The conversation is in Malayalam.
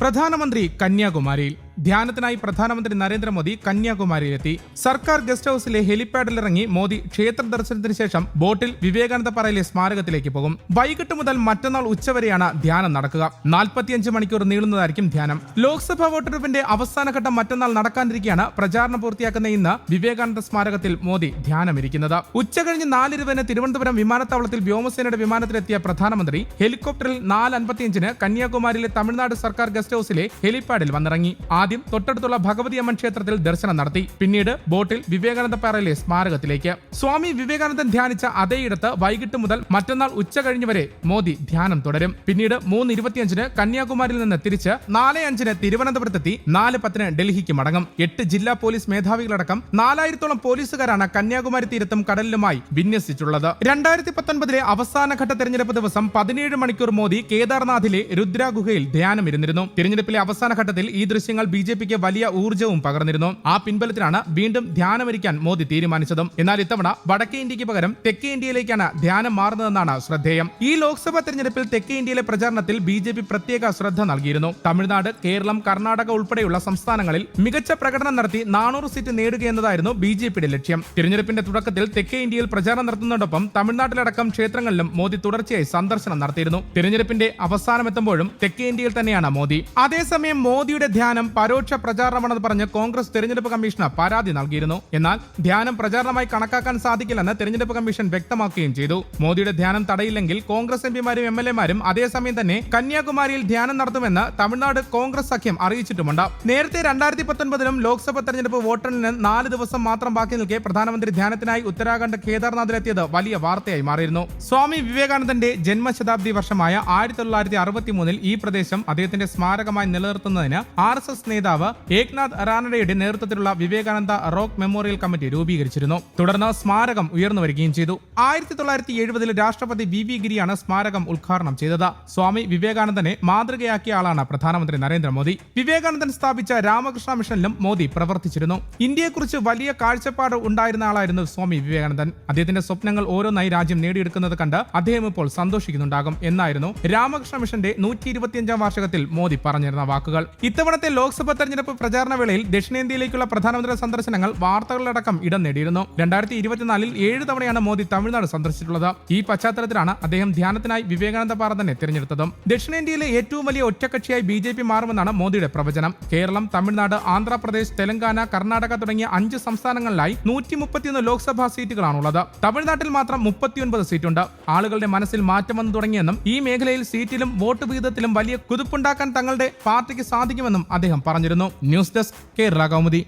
പ്രധാനമന്ത്രി കന്യാകുമാരിയിൽ. ധ്യാനത്തിനായി പ്രധാനമന്ത്രി നരേന്ദ്രമോദി കന്യാകുമാരിയിലെത്തി. സർക്കാർ ഗസ്റ്റ് ഹൌസിലെ ഹെലിപാഡിൽ ഇറങ്ങി മോദി ക്ഷേത്ര ദർശനത്തിന് ശേഷം ബോട്ടിൽ വിവേകാനന്ദ പറയിലെ സ്മാരകത്തിലേക്ക് പോകും. വൈകിട്ട് മുതൽ മറ്റന്നാൾ ഉച്ചവരെയാണ് ധ്യാനം നടക്കുക. നാൽപ്പത്തിയഞ്ച് മണിക്കൂർ നീളുന്നതായിരിക്കും ധ്യാനം. ലോക്സഭാ വോട്ടെടുപ്പിന്റെ അവസാനഘട്ടം മറ്റന്നാൾ നടക്കാനിരിക്കെയാണ് പ്രചാരണം പൂർത്തിയാക്കുന്ന ഇന്ന് വിവേകാനന്ദ സ്മാരകത്തിൽ മോദി ധ്യാനമിരിക്കുന്നത്. ഉച്ചകഴിഞ്ഞ് നാലിരുവന് തിരുവനന്തപുരം വിമാനത്താവളത്തിൽ വ്യോമസേനയുടെ വിമാനത്തിലെത്തിയ പ്രധാനമന്ത്രി ഹെലികോപ്റ്ററിൽ നാല് അൻപത്തിയഞ്ചിന് കന്യാകുമാരിയിലെ തമിഴ്നാട് സർക്കാർ ഗസ്റ്റ് ഹൌസിലെ ഹെലിപാഡിൽ വന്നിറങ്ങി. ആദ്യം തൊട്ടടുത്തുള്ള ഭഗവതി അമ്മൻ ക്ഷേത്രത്തിൽ ദർശനം നടത്തി. പിന്നീട് ബോട്ടിൽ വിവേകാനന്ദ പാറയിലെ സ്മാരകത്തിലേക്ക്. സ്വാമി വിവേകാനന്ദൻ ധ്യാനിച്ച അതേയിടത്ത് വൈകിട്ട് മുതൽ മറ്റന്നാൾ ഉച്ച കഴിഞ്ഞ് വരെ മോദി ധ്യാനം തുടരും. പിന്നീട് മൂന്ന് ഇരുപത്തിയഞ്ചിന് കന്യാകുമാരിയിൽ നിന്ന് തിരിച്ച് നാല് അഞ്ചിന് തിരുവനന്തപുരത്തെത്തി നാല് പത്തിന് ഡൽഹിക്ക് മടങ്ങും. എട്ട് ജില്ലാ പോലീസ് മേധാവികളടക്കം നാലായിരത്തോളം പോലീസുകാരാണ് കന്യാകുമാരി തീരത്തും കടലിലുമായി വിന്യസിച്ചിട്ടുള്ളത് രണ്ടായിരത്തി പത്തൊൻപതിലെ അവസാനഘട്ട തെരഞ്ഞെടുപ്പ് ദിവസം പതിനേഴ് മണിക്കൂർ മോദി കേദാർനാഥിലെ രുദ്രാഗുഹയിൽ ധ്യാനം ധ്യാനമിരുന്നിരുന്നു. തിരഞ്ഞെടുപ്പിലെ അവസാന ഘട്ടത്തിൽ ഈ ദൃശ്യങ്ങൾ ബി ജെ പിക്ക് വലിയ ഊർജവും പകർന്നിരുന്നു. ആ പിൻബലത്തിലാണ് വീണ്ടും ധ്യാനമരിക്കാൻ മോദി തീരുമാനിച്ചതും. എന്നാൽ ഇത്തവണ വടക്കേ ഇന്ത്യയ്ക്ക് പകരം തെക്കേ ഇന്ത്യയിലേക്കാണ് ധ്യാനം മാറുന്നതെന്നാണ് ശ്രദ്ധേയം. ഈ ലോക്സഭാ തെരഞ്ഞെടുപ്പിൽ തെക്കേ ഇന്ത്യയിലെ പ്രചാരണത്തിൽ ബി ജെ പി പ്രത്യേക ശ്രദ്ധ നൽകിയിരുന്നു. തമിഴ്നാട് കേരളം കർണാടക ഉൾപ്പെടെയുള്ള സംസ്ഥാനങ്ങളിൽ മികച്ച പ്രകടനം നടത്തി നാനൂറ് സീറ്റ് നേടുക എന്നതായിരുന്നു ബി ജെ പിയുടെ ലക്ഷ്യം. തിരഞ്ഞെടുപ്പിന്റെ തുടക്കത്തിൽ തെക്കേ ഇന്ത്യയിൽ പ്രചാരണം നടത്തുന്നതോടൊപ്പം തമിഴ്നാട്ടിലടക്കം ക്ഷേത്രങ്ങളിലും മോദി തുടർച്ചയായി സന്ദർശനം നടത്തിയിരുന്നു. തിരഞ്ഞെടുപ്പിന്റെ അവസാനമെത്തുമ്പോഴും തെക്കേ ഇന്ത്യയിൽ തന്നെയാണ് മോദി. അതേസമയം മോദിയുടെ ധ്യാനം പരോക്ഷ പ്രചാരണമാണെന്ന് പറഞ്ഞ് കോൺഗ്രസ് തെരഞ്ഞെടുപ്പ് കമ്മീഷന് പരാതി നൽകിയിരുന്നു. എന്നാൽ ധ്യാനം പ്രചാരണമായി കണക്കാക്കാൻ സാധിക്കില്ലെന്ന് തെരഞ്ഞെടുപ്പ് കമ്മീഷൻ വ്യക്തമാക്കുകയും ചെയ്തു. മോദിയുടെ ധ്യാനം തടയില്ലെങ്കിൽ കോൺഗ്രസ് എംപിമാരും എം എൽ എമാരും അതേസമയം തന്നെ കന്യാകുമാരിയിൽ ധ്യാനം നടത്തുമെന്ന് തമിഴ്നാട് കോൺഗ്രസ് സഖ്യം അറിയിച്ചിട്ടുമുണ്ട്. നേരത്തെ രണ്ടായിരത്തി പത്തൊൻപതിലും ലോക്സഭാ തെരഞ്ഞെടുപ്പ് വോട്ടെണ്ണലിന് നാല് ദിവസം മാത്രം ബാക്കി നിൽക്കെ പ്രധാനമന്ത്രി ധ്യാനത്തിനായി ഉത്തരാഖണ്ഡ് കേദാർനാഥിലെത്തിയത് വലിയ വാർത്തയായി മാറിയിരുന്നു. സ്വാമി വിവേകാനന്ദന്റെ ജന്മശതാബ്ദി വർഷമായ ആയിരത്തി തൊള്ളായിരത്തി അറുപത്തി മൂന്നിൽ ഈ പ്രദേശം അദ്ദേഹത്തിന്റെ സ്മാരകമായി നിലനിർത്തുന്നതിന് ആർ എസ് എസ് നേതാവ് ഏക്നാഥ് റാനഡയുടെ നേതൃത്വത്തിലുള്ള വിവേകാനന്ദ റോക്ക് മെമ്മോറിയൽ കമ്മിറ്റി രൂപീകരിച്ചിരുന്നു. തുടർന്ന് സ്മാരകം ഉയർന്നു വരികയും ചെയ്തു. ആയിരത്തി തൊള്ളായിരത്തി എഴുപതിൽ രാഷ്ട്രപതി വി വി ഗിരിയാണ് സ്മാരകം ഉദ്ഘാടനം ചെയ്തത്. സ്വാമി വിവേകാനന്ദനെ മാതൃകയാക്കിയ ആളാണ് പ്രധാനമന്ത്രി നരേന്ദ്രമോദി. വിവേകാനന്ദൻ സ്ഥാപിച്ച രാമകൃഷ്ണ മിഷനിലും മോദി പ്രവർത്തിച്ചിരുന്നു. ഇന്ത്യയെക്കുറിച്ച് വലിയ കാഴ്ചപ്പാട് ഉണ്ടായിരുന്ന ആളായിരുന്നു സ്വാമി വിവേകാനന്ദൻ. അദ്ദേഹത്തിന്റെ സ്വപ്നങ്ങൾ ഓരോന്നായി രാജ്യം നേടിയെടുക്കുന്നത് കണ്ട് അദ്ദേഹം ഇപ്പോൾ സന്തോഷിക്കുന്നുണ്ടാകും എന്നായിരുന്നു രാമകൃഷ്ണ മിഷന്റെ നൂറ്റി ഇരുപത്തിയഞ്ചാം വാർഷികത്തിൽ മോദി പറഞ്ഞിരുന്ന വാക്കുകൾ. ഇത്തവണത്തെ ലോക്സഭാ തെരഞ്ഞെടുപ്പ് പ്രചാരണ വേളയിൽ ദക്ഷിണേന്ത്യയിലേക്കുള്ള പ്രധാനമന്ത്രിയുടെ സന്ദർശനങ്ങൾ വാർത്തകളിലടക്കം ഇടം നേടിയിരുന്നു. രണ്ടായിരത്തി ഇരുപത്തിനാലിൽ ഏഴ് തവണയാണ് മോദി തമിഴ്നാട് സന്ദർശിച്ചിട്ടുള്ളത്. ഈ പശ്ചാത്തലത്തിലാണ് അദ്ദേഹം ധ്യാനത്തിനായി വിവേകാനന്ദ പാറ തന്നെ തിരഞ്ഞെടുത്തതും. ദക്ഷിണേന്ത്യയിലെ ഏറ്റവും വലിയ ഒറ്റക്കക്ഷിയായി ബി ജെ പി മാറുമെന്നാണ് മോദിയുടെ പ്രവചനം. കേരളം തമിഴ്നാട് ആന്ധ്രാപ്രദേശ് തെലങ്കാന കർണാടക തുടങ്ങിയ അഞ്ച് സംസ്ഥാനങ്ങളിലായി നൂറ്റി മുപ്പത്തിയൊന്ന് ലോക്സഭാ സീറ്റുകളാണുള്ളത്. തമിഴ്നാട്ടിൽ മാത്രം മുപ്പത്തിയൊൻപത് സീറ്റുണ്ട്. ആളുകളുടെ മനസ്സിൽ മാറ്റം വന്നു തുടങ്ങിയെന്നും ഈ മേഖലയിൽ സീറ്റിലും വോട്ട് വിഹിതത്തിലും വലിയ കുതിപ്പുണ്ടാക്കാൻ തങ്ങളുടെ പാർട്ടിക്ക് സാധിക്കുമെന്നും അദ്ദേഹം പറഞ്ഞിരുന്നു. News desk Kerala Kaumudi